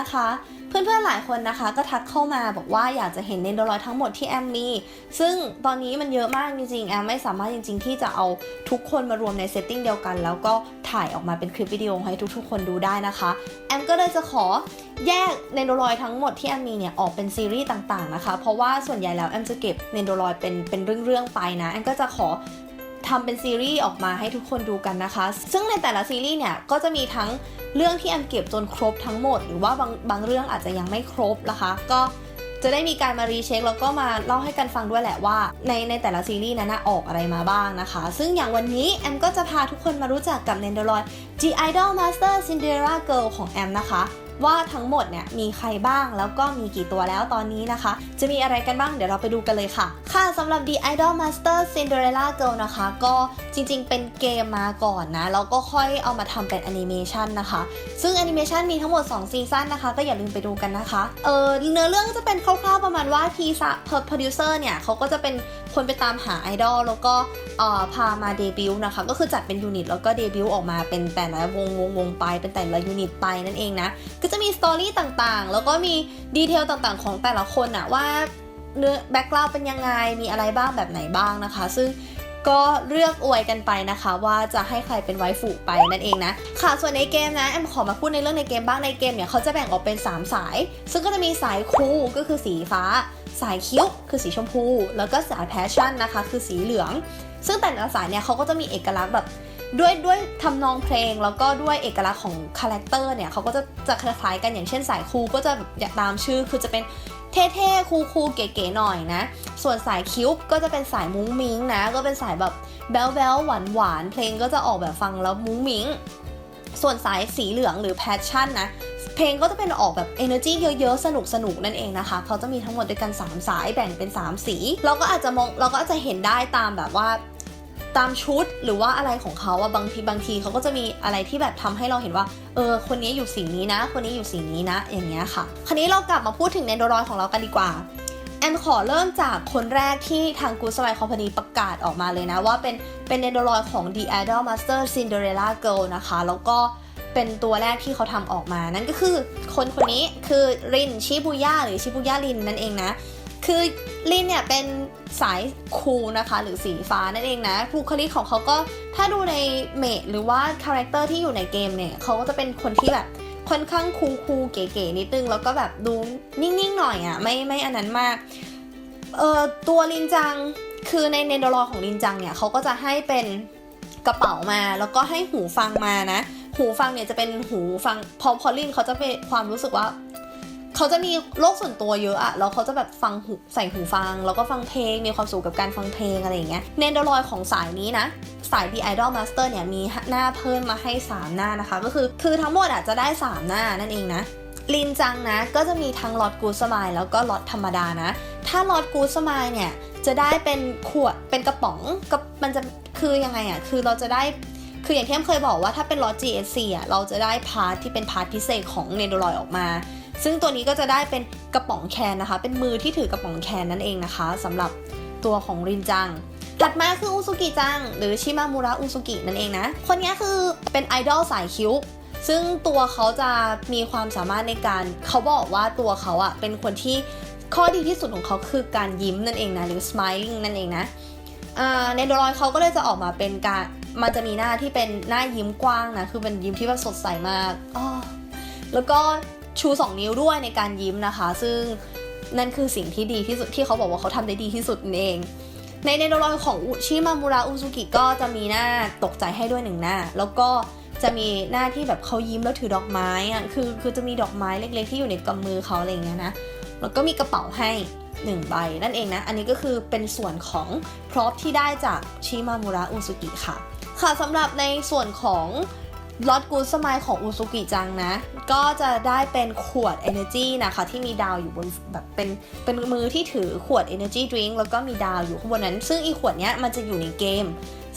นะคะ เพื่อนๆหลายคนนะคะก็ทักเข้ามาบอกว่าอยากจะเห็นเนนโดรอยทั้งหมดที่แอมมี ซึ่งตอนนี้มันเยอะมากจริงๆแอมไม่สามารถจริง ๆ ที่จะเอาทุกคนมารวมในเซตติ้งเดียวกัน แล้วก็ถ่ายออกมาเป็นคลิปวิดีโอให้ทุกๆ คนดูได้นะคะ แอมก็เลยจะขอแยกเนนโดรอยทั้งหมดที่แอมมีเนี่ยออกเป็นซีรีส์ต่างๆนะคะ เพราะว่าส่วนใหญ่แล้วแอมจะเก็บเนนโดรอยเป็นเป็นเรื่องๆไปนะแอมก็จะขอ ทำเป็นซีรีส์ออกมาให้ทุกคนดูกันนะคะ ซึ่งในแต่ละซีรีส์เนี่ยก็จะมีทั้งเรื่องที่แอมเก็บจนครบทั้งหมด หรือว่าบางบางเรื่องอาจจะยังไม่ครบนะคะ ก็จะได้มีการมารีเช็คแล้วก็มาเล่าให้กันฟังด้วยแหละว่า ในในแต่ละซีรีส์นั้นออกอะไรมาบ้างนะคะ ซึ่งอย่างวันนี้แอมก็จะพาทุกคนมารู้จักกับเนนเดอรอย G Idol Master Cinderella Girl ของแอมนะคะ ว่าทั้งหมดเนี่ยมีใครบ้างแล้วก็มีกี่ตัวแล้วตอนนี้นะคะ จะมีอะไรกันบ้างเดี๋ยวเราไปดูกันเลยค่ะ ค่ะสำหรับ The Idol Master Cinderella Girl นะคะ ก็จริงๆเป็นเกมมาก่อนนะแล้วก็ค่อยเอามาทำเป็นแอนิเมชันนะคะ ซึ่งแอนิเมชันมีทั้งหมด 2 ซีซั่นนะคะ ก็อย่าลืมไปดูกันนะคะ เออเนื้อเรื่องจะเป็นคร่าวๆประมาณว่าทีซะโปรดิวเซอร์เนี่ยเขาก็จะเป็น คนไปตามหาไอดอลแล้วก็พามาเดบิวต์นะคะ ก็คือจัดเป็นยูนิตแล้วก็เดบิวต์ออกมาเป็นแต่ละวงวงวงไปเป็นแต่ละยูนิตไปนั่นเองนะ ก็จะมีสตอรี่ต่างๆ แล้วก็มีดีเทลต่างๆ ของแต่ละคนอะว่าเนื้อแบ็กกราวด์เป็นยังไงมีอะไรบ้างแบบไหนบ้างนะคะ ซึ่งก็เลือกอวยกันไปนะคะ ว่าจะให้ใครเป็นไวฟูไปนั่นเองนะ ค่ะส่วนในเกมนะแอมขอมาพูดในเรื่องในเกมบ้างในเกมเนี่ยเขาจะแบ่งออกเป็น 3 สาย ซึ่งก็จะมีสายคูก็คือสีฟ้า สายคิ้วคือสีชมพู แล้วก็สายแพชชั่นนะคะ คือสีเหลือง ซึ่งแต่ละสายเนี่ยเขาก็จะมีเอกลักษณ์แบบด้วยด้วยทำนองเพลงแล้วก็ด้วยเอกลักษณ์ของคาแรคเตอร์เนี่ยเขาก็จะจะคล้ายๆกันอย่างเช่นสายคูก็จะแบบตามชื่อ คือจะเป็นเท่ๆ คูลๆเก๋ๆหน่อยนะ ส่วนสายคิ้วก็จะเป็นสายมุ้งมิ้งนะ ก็เป็นสายแบบแบ๊วๆหวานๆเพลงก็จะออกแบบฟังแล้วมุ้งมิ้ง ส่วนสายสีเหลืองหรือแพชชั่นนะ เพลงก็จะเป็นออกแบบ energy เยอะๆ สนุกสนุกๆนั่นเองนะคะเขาจะมีทั้งหมดด้วยกัน 3 สายแบ่งเป็น 3 สี เราก็อาจจะมองเราก็อาจจะเห็นได้ตามแบบว่าตามชุดหรือว่าอะไรของเขาอะบางทีบางทีเขาก็จะมีอะไรที่แบบทำให้เราเห็นว่าเออคนนี้อยู่สีนี้นะ คนนี้อยู่สีนี้นะ อย่างเงี้ยค่ะ คราวนี้เรากลับมาพูดถึงเนโดรอยของเรากันดีกว่าแอนขอเริ่มจากคนแรกที่ทาง Good Spy Company ประกาศออกมาเลยนะ ว่าเป็นเป็นเนโดรอยของ The Idol Master Cinderella Girl นะคะ แล้วก็ เป็นตัวแรกที่เขาทำออกมา นั่นก็คือคนคนนี้คือรินชิบุย่าหรือชิบุย่ารินนั่นเองนะ คือลินเนี่ยเป็นสายคูลนะคะ หรือสีฟ้านั่นเองนะบุคลิกของเขาก็ถ้าดูในเมดหรือว่าคาแรคเตอร์ที่อยู่ในเกมเนี่ยเขาก็จะเป็นคนที่แบบค่อนข้างคูลคูลเก๋ๆนิดนึง แล้วก็แบบดูนิ่งๆหน่อยอะ่ะไม่ไม่อันนั้นมากเอ่อตัวลินจังคือในเนโดรอของลินจังเนี่ยเขาก็จะให้เป็นกระเป๋ามาแล้วก็ให้หูฟังมานะ หูฟังเนี่ยจะเป็นหูฟังพอพอลินเขาจะเป็นความรู้สึกว่าเขาจะมีโลกส่วนตัวเยอะอะแล้วเขาจะแบบฟังหูใส่หูฟัง แล้วก็ฟังเพลง มีความสุขกับการฟังเพลงอะไรอย่างเงี้ยเนนเดอรอยของสายนี้นะ สาย The Idol Master เนี่ยมีหน้าเพิ่มมาให้ 3 หน้านะคะ ก็คือคือทั้งหมดอะจะได้ 3 หน้านั่นเองนะลินจังนะ ก็จะมีทั้งลอตกูสมายแล้วก็ลอตธรรมดานะ ถ้าลอตกูสมายเนี่ยจะได้เป็นขวดเป็นกระป๋องกับมันจะคือยังไงอะคือเราจะได้ คืออย่างที่แอมเคยบอกว่าถ้าเป็นลอต GSC อะเราจะได้พาร์ทที่เป็นพาร์ทพิเศษของเนโดรอยออกมา ซึ่งตัวนี้ก็จะได้เป็นกระป๋องแคนนะคะ เป็นมือที่ถือกระป๋องแคนนั่นเองนะคะสำหรับตัวของรินจังถัดมาคืออุซุกิจัง หรือชิมามุระอุซุกินั่นเองนะ คนนี้คือเป็นไอดอลสายคิ้ว ซึ่งตัวเขาจะมีความสามารถในการเขาบอกว่าตัวเขาอะเป็นคนที่ข้อดีที่สุดของเขาคือการยิ้มนั่นเองนะ หรือ smiling นั่นเองนะในโดรอยเขาก็เลยจะออกมาเป็นการ มันจะมีหน้าที่เป็นหน้ายิ้มกว้างนะ คือเป็นยิ้มที่แบบสดใสมากอ้อแล้วก็ชู2นิ้วด้วยในการยิ้มนะคะ ซึ่งนั่นคือสิ่งที่ดีที่สุดที่เขาบอกว่าเขาทำได้ดีที่สุดนั่นเอง ในเนโดรอยของอุชิมามุระอุซุกิก็จะมีหน้าตกใจให้ด้วยหนึ่งหน้า แล้วก็จะมีหน้าที่แบบเขายิ้มแล้วถือดอกไม้อะคือคือจะมีดอกไม้เล็กๆ ที่อยู่ในกำมือเขาอะไรอย่างเงี้ยนะ แล้วก็มีกระเป๋าให้หนึ่งใบนั่นเองนะ อันนี้ก็คือเป็นส่วนของพร็อพที่ได้จากชิมามุระอุซุกิค่ะ ค่ะสำหรับในส่วนของลอตกูสมายของอุซุกิจังนะ ก็จะได้เป็นขวด Energy นะคะ ที่มีดาวอยู่บนแบบเป็นเป็นมือที่ถือขวด Energy Drink แล้วก็มีดาวอยู่ข้างบนนั้น ซึ่งอีขวดเนี้ยมันจะอยู่ในเกม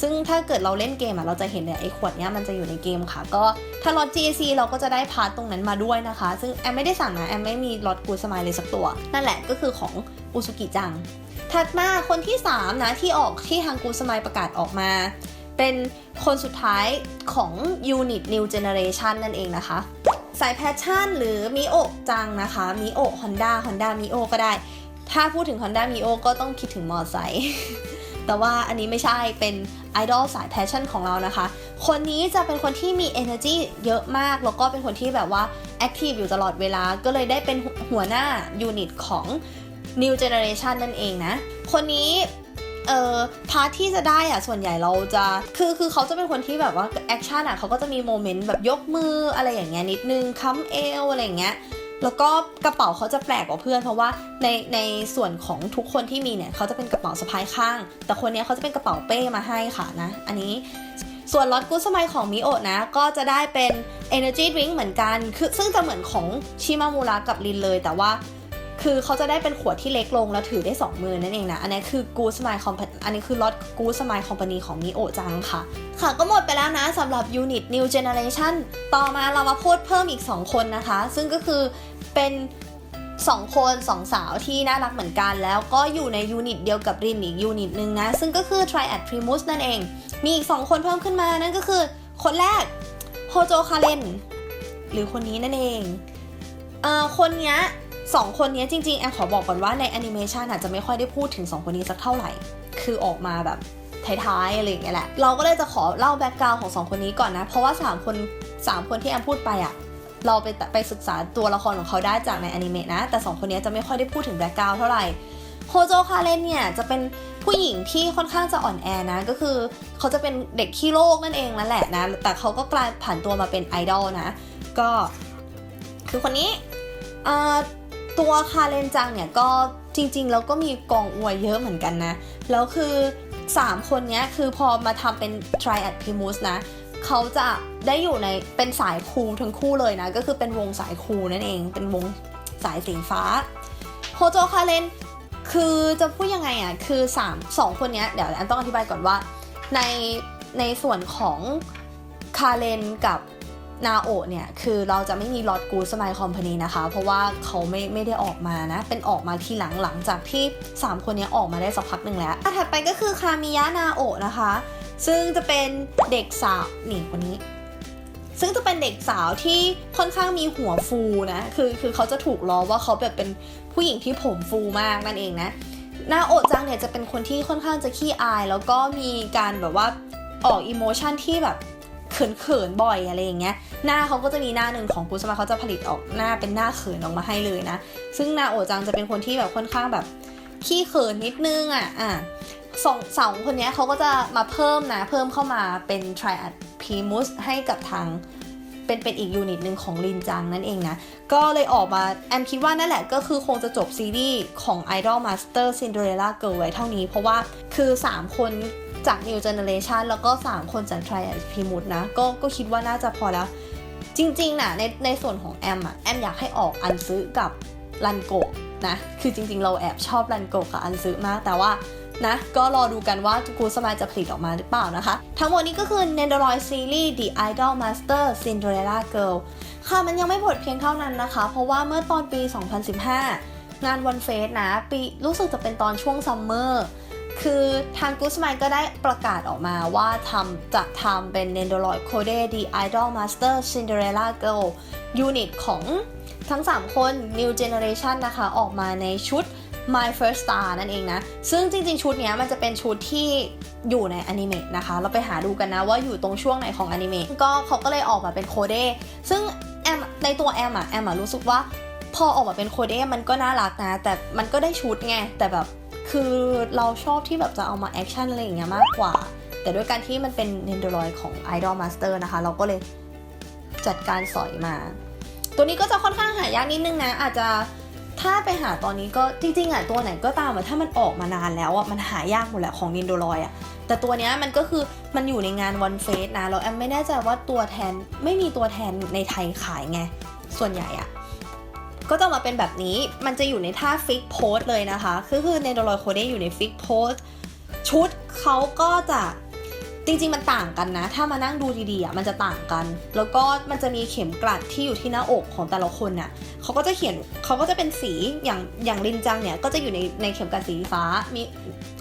ซึ่งถ้าเกิดเราเล่นเกมอะเราจะเห็นเนี่ยไอขวดเนี้ยมันจะอยู่ในเกมค่ะ ก็ถ้าลอต GAC เราก็จะได้พาร์ตตรงนั้นมาด้วยนะคะ ซึ่งแอมไม่ได้สั่งนะแอมไม่มีลอตกูสมายเลยสักตัว นั่นแหละก็คือของอุซุกิจังถัดมาคนที่3นะที่ออกที่ทางกูสมายประกาศออกมา เป็นคนสุดท้ายของ Unit New Generation นั่นเองนะคะ สายแพชชั่นหรือมิโอจังนะคะมิโอฮอนด้าฮอนด้ามิโอก็ได้ ถ้าพูดถึง Honda Mio ก็ต้องคิดถึงมอไซค์แต่ว่าอันนี้ไม่ใช่เป็นไอดอลสายแพชชั่นของเรานะคะ คนนี้จะเป็นคนที่มี energy เยอะมาก แล้วก็เป็นคนที่แบบว่า active อยู่ตลอดเวลา ก็เลยได้เป็นหัวหน้ายูนิตของ New Generation นั่นเองนะ คนนี้ เอ่อพาร์ทที่จะได้อะส่วนใหญ่เราจะคือคือเขาจะเป็นคนที่แบบว่าแอคชั่นอะเขาก็จะมีโมเมนต์แบบยกมืออะไรอย่างเงี้ยนิดนึงค้ำเอวอะไรอย่างเงี้ยแล้วก็กระเป๋าเขาจะแปลกกว่าเพื่อนเพราะว่าในในส่วนของทุกคนที่มีเนี่ยเขาจะเป็นกระเป๋าสะพายข้าง แต่คนนี้เขาจะเป็นกระเป๋าเป้มาให้ค่ะนะ อันนี้ส่วนรถกุสมัยของมิโอะนะ ก็จะได้เป็น energy drink เหมือนกัน คือซึ่งจะเหมือนของชิมามูระกับลินเลย แต่ว่า คือเขาจะได้เป็นขวดที่เล็กลงแล้วถือได้ 2 มือนั่นเองนะ อันนี้คือกูสมายคอมพาอันนี้คือรถกูสมายคอมพานีของมิโอจังค่ะ ค่ะก็หมดไปแล้วนะสำหรับยูนิต New Generation ต่อมาเรามาพูดเพิ่มอีก 2 คนนะคะ ซึ่งก็คือเป็น 2 คน 2 สาวที่น่ารักเหมือนกัน แล้วก็อยู่ในยูนิตเดียวกับรินอีกยูนิตหนึ่งนะ ซึ่งก็คือ Triad Primus นั่นเอง มีอีก 2 คนเพิ่มขึ้นมานั่นก็คือ คนแรกโฮโจคาเรนหรือคนนี้นั่นเองเอ่อคนเนี้ย สองคนนี้จริงๆ แอมขอบอกก่อนว่าในแอนิเมชันอาจจะไม่ค่อยได้พูดถึง 2 คนนี้สักเท่าไหร่ คือออกมาแบบท้ายๆอะไรอย่างเงี้ยแหละ เราก็เลยจะขอเล่าแบ็กกราวของ 2 คนนี้ก่อนนะ เพราะว่า 3 คน 3 คนที่แอมพูดไปอะเราไปไปศึกษาตัวละครของเขาได้จากในอนิเมะนะ แต่ 2 คนนี้จะไม่ค่อยได้พูดถึงแบ็กกราวเท่าไหร่โฮโจคาเรนเนี่ยจะเป็นผู้หญิงที่ค่อนข้างจะอ่อนแอนะ ก็คือเขาจะเป็นเด็กขี้โลกนั่นเองนั่นแหละนะ แต่เขาก็กลายผ่านตัวมาเป็นไอดอลนะ ก็คือคนนี้เอ่อ ตัวคาเรนจังเนี่ยก็จริงๆ แล้วก็มีกองอวยเยอะเหมือนกันนะ แล้วคือ 3 คนนี้คือพอมาทำเป็น Triad Primus นะเขาจะได้อยู่ในเป็นสายคูทั้งคู่เลยนะ ก็คือเป็นวงสายคูนั่นเอง เป็นวงสายสีฟ้าโฮโจคาเรนคือจะพูดยังไงอะ คือ3 2คนนี้เดี๋ยวอันต้องอธิบายก่อนว่า ในในส่วนของคาเรนกับ นาโอเนี่ย คือเราจะไม่มีลอตกูสไมายคอมพานีนะคะ เพราะว่าเขาไม่ไม่ได้ออกมานะ เป็นออกมาทีหลังหลังจากที่ 3 คนนี้ออกมาได้สักพักหนึ่งแล้วอะถัดไปก็คือคามิยะนาโอนะคะ ซึ่งจะเป็นเด็กสาวนี่คนนี้ ซึ่งจะเป็นเด็กสาวที่ค่อนข้างมีหัวฟูนะ คือคือเขาจะถูกล้อว่าเขาแบบเป็นผู้หญิงที่ผมฟูมากนั่นเองนะนาโอจังเนี่ยจะเป็นคนที่ค่อนข้างจะขี้อาย แล้วก็มีการแบบว่าออกอิโมชันที่แบบ เขินๆบ่อยอะไรอย่างเงี้ย หน้าเขาก็จะมีหน้าหนึ่งของกุสมาเขาจะผลิตออกหน้าเป็นหน้าเขินออกมาให้เลยนะ ซึ่งนาโอจังจะเป็นคนที่แบบค่อนข้างแบบขี้เขินนิดนึงอะอะสองสองคนนี้เขาก็จะมาเพิ่มนะ เพิ่มเข้ามาเป็น Triad Primus ให้กับทางเป็นเป็นอีกยูนิตหนึ่งของลินจังนั่นเองนะ ก็เลยออกมา แอมคิดว่านั่นแหละก็คือคงจะจบซีรีส์ของ Idol Master Cinderella Girl ไว้เท่านี้ เพราะว่าคือ 3 คน จาก New Generation แล้วก็ 3 คนจาก Triad Primus นะ ก็ก็คิดว่าน่าจะพอแล้ว จริงๆนะในในส่วนของแอมอะแอมอยากให้ออกอันซื้อกับรันโกะนะ คือจริงๆ เราแอบชอบรันโกะกับอันซื้อมาก แต่ว่านะ ก็รอดูกันว่ากูสมายจะผลิตออกมาหรือเปล่านะคะ ทั้งหมดนี้ก็คือ n e n d o r o i d Series The Idol Master Cinderella Girl ค่ะมันยังไม่หมดเพียงเท่านั้นนะคะ เพราะว่าเมื่อตอนปี 2015 งานวันเฟสนะ ปีรู้สึกจะเป็นตอนช่วงซัมเมอร์ คือทางกูสมายก็ได้ประกาศออกมาว่าทำจะทำเป็น n e n d o r o i d Code The Idol Master Cinderella Girl ยูนิตของทั้ง 3 คน New Generation นะคะ ออกมาในชุด My First Star นั่นเองนะ ซึ่งจริง ๆ ชุดนี้มันจะเป็นชุดที่อยู่ในอนิเมะนะคะ เราไปหาดูกันนะว่าอยู่ตรงช่วงไหนของอนิเมะก็เขาก็เลยออกมาเป็นโคเดซึ่งแอมในตัวแอมอะแอมอะรู้สึกว่าพอออกมาเป็นโคเดมันก็น่ารักนะ แต่มันก็ได้ชุดไงแต่แบบ คือเราชอบที่แบบจะเอามาแอคชั่นอะไรอย่างเงี้ยมากกว่า แต่ด้วยการที่มันเป็น n e n d o r o i d ของ Idol Master นะคะ เราก็เลยจัดการสอยมา ตัวนี้ก็จะค่อนข้างหายากนิดนึงนะ อาจจะถ้าไปหาตอนนี้ก็จริงๆอะตัวไหนก็ตามอะถ้ามันออกมานานแล้วอะมันหายากหมดแหละของนินโดรอยอะแต่ตัวเนี้ยมันก็คือมันอยู่ในงานวันเฟสนะแล้วแอมไม่แน่ใจว่าตัวแทนไม่มีตัวแทนในไทยขายไง ส่วนใหญ่อะ ก็จะมาเป็นแบบนี้ มันจะอยู่ในท่าฟิกโพสเลยนะคะคือคือในโดรอยโคเดอยู่ในฟิกโพสชุดเขาก็จะจริงๆ มันต่างกันนะ ถ้ามานั่งดูดีๆอะมันจะต่างกัน แล้วก็มันจะมีเข็มกลัดที่อยู่ที่หน้าอกของแต่ละคนน่ะเขาก็จะเขียนเขาก็จะเป็นสีอย่างอย่างลินจังเนี่ยก็จะอยู่ในในเข็มกลัดสีฟ้า มี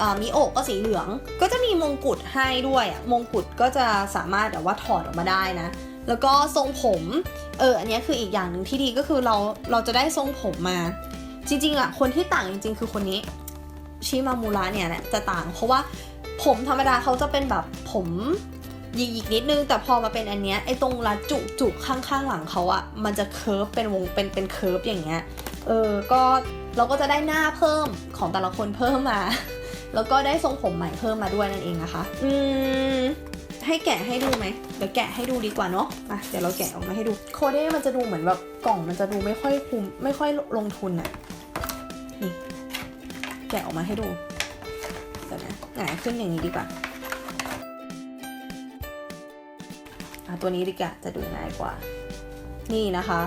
อ่ามีอกก็สีเหลือง ก็จะมีมงกุฎให้ด้วยอะมงกุฎก็จะสามารถแบบว่าถอดออกมาได้นะ แล้วก็ทรงผม เอออันนี้คืออีกอย่างหนึ่งที่ดีก็คือเราเราจะได้ทรงผมมา จริงๆอะคนที่ต่างจริง ๆ คือคนนี้ชิมามูระเนี่ยแหละจะต่าง เพราะว่าผมธรรมดาเขาจะเป็นแบบผมหยิกๆนิดนึง แต่พอมาเป็นอันเนี้ยไอ้ตรงรัดจุจุข้างๆหลังเขาอะมันจะเคิร์ฟเป็นวงเป็นเป็นเคิร์ฟอย่างเงี้ยเออก็เราก็จะได้หน้าเพิ่มของแต่ละคนเพิ่มมา แล้วก็ได้ทรงผมใหม่เพิ่มมาด้วยนั่นเองนะคะ อืม ให้แกะให้ดูไหมเดี๋ยวแกะให้ดูดีกว่าเนาะอะเดี๋ยวเราแกะออกมาให้ดูโคเด้มันจะดูเหมือนแบบกล่องมันจะดูไม่ค่อยคุ้มไม่ค่อยลงทุนอะนี่ แกะออกมาให้ดูเดี๋ยวนะหงายขึ้นอย่างนี้ดีกว่าอะตัวนี้ดีกว่าจะดูง่ายกว่า นี่นะคะ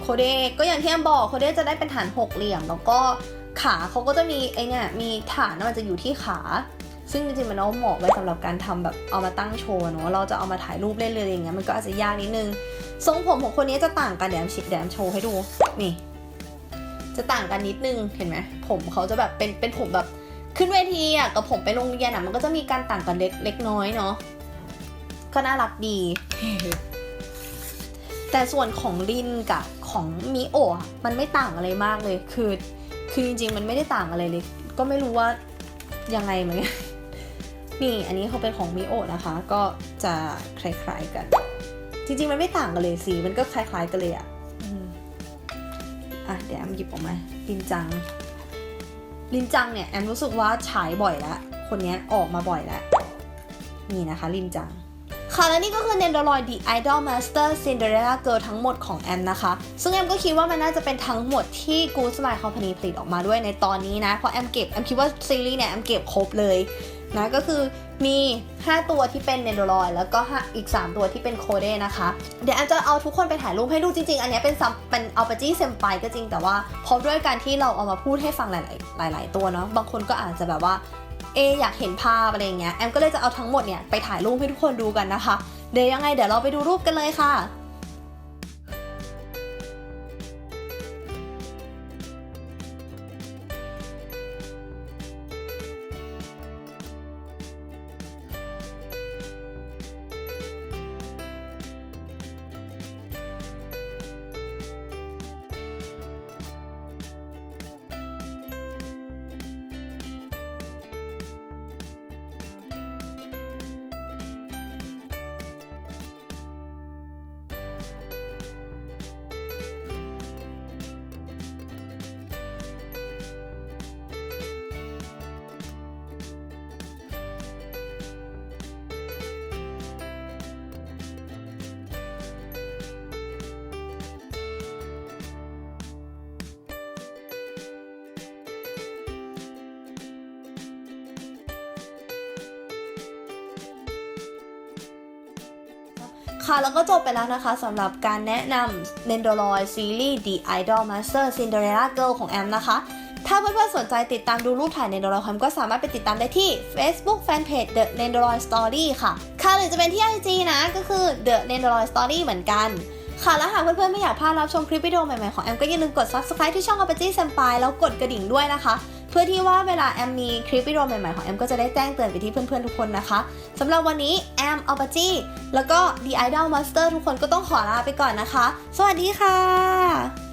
โคเดก็อย่างที่แอมบอกโคเดจะได้เป็นฐานหกเหลี่ยมแล้วก็ขาเขาก็จะมีไอเนี่ยมีฐานน่ะมันจะอยู่ที่ขา ซึ่งจริงๆมันเอาเหมาะไว้สำหรับการทำแบบเอามาตั้งโชว์เนอะเราจะเอามาถ่ายรูปเล่นเลยอย่างเงี้ยมันก็อาจจะยากนิดนึงทรงผมของคนนี้จะต่างกันเดี๋ยวแอมชิเดี๋ยวแอมโชว์ให้ดูนี่ จะต่างกันนิดนึงเห็นไหมผมเขาจะแบบเป็นเป็นผมแบบขึ้นเวทีอะกับผมไปโรงเรียนอะมันก็จะมีการต่างกันเล็กเล็กน้อยเนาะก็น่ารักดี แต่ส่วนของลินกับของมิโอะมันไม่ต่างอะไรมากเลย คือ คือจริงๆ มันไม่ได้ต่างอะไรเลย ก็ไม่รู้ว่ายังไงเหมือนกัน นี่อันนี้เขาเป็นของมิโอนะคะ ก็จะคล้ายๆกัน จริงๆ มันไม่ต่างกันเลยสีมันก็คล้ายๆกันเลยอะ่ะอะเดี๋ยวแอมหยิบออกมาลินจังลินจังเนี่ยแอมรู้สึกว่าฉายบ่อยแล้วคนนี้ออกมาบ่อยแล้ว นี่นะคะลินจังค่ะและนี่ก็คือ Nendoroid The Idol Master Cinderella Girl ทั้งหมดของแอมนะคะ ซึ่งแอมก็คิดว่ามันน่าจะเป็นทั้งหมดที่ Good Smile Company ผลิตออกมาด้วยในตอนนี้นะ เพราะแอมเก็บ แอมคิดว่าซีรีส์เนี่ย แอมเก็บครบเลย นะก็คือมี 5 ตัวที่เป็น Nendoroid แล้วก็อีก 3 ตัวที่เป็น Kode นะคะ เดี๋ยวแอมจะเอาทุกคนไปถ่ายรูปให้ดูจริง ๆ อันนี้เป็นซัมเป็นอัลปาจี้เซมไปก็จริงแต่ว่าเพราะด้วยการที่เราเอามาพูดให้ฟังหลาย ๆ หลาย ๆ ตัวเนาะบางคนก็อาจจะแบบว่าเออยากเห็นภาพอะไรอย่างเงี้ยแอมก็เลยจะเอาทั้งหมดเนี่ยไปถ่ายรูปให้ทุกคนดูกันนะคะ เดี๋ยวยังไงเดี๋ยวเราไปดูรูปกันเลยค่ะ ค่ะ แล้วก็จบไปแล้วนะคะสำหรับการแนะนำ Nendoroid ซีรีส์ The Idol Master Cinderella Girl ของแอมนะคะ ถ้าเพื่อนๆสนใจติดตามดูรูปถ่าย Nendoroid ของแอมก็สามารถไปติดตามได้ที่ Facebook Fanpage The Nendoroid Story ค่ะ ค่ะหรือจะเป็นที่ IG นะก็คือ The Nendoroid Story เหมือนกันค่ะ แล้วหากเพื่อนๆไม่อยากพลาดรับชมคลิปวิดีโอใหม่ๆของแอมก็อย่าลืมกด Subscribe ที่ช่อง Apache Senpai แล้วกดกระดิ่งด้วยนะคะ เพื่อที่ว่าเวลาแอมมีคลิปวิดีโอใหม่ๆของแอมก็จะได้แจ้งเตือนไปที่เพื่อนๆทุกคนนะคะสำหรับวันนี้แอมอัลปาจีแล้วก็ The Idol Master ทุกคนก็ต้องขอลาไปก่อนนะคะ สวัสดีค่ะ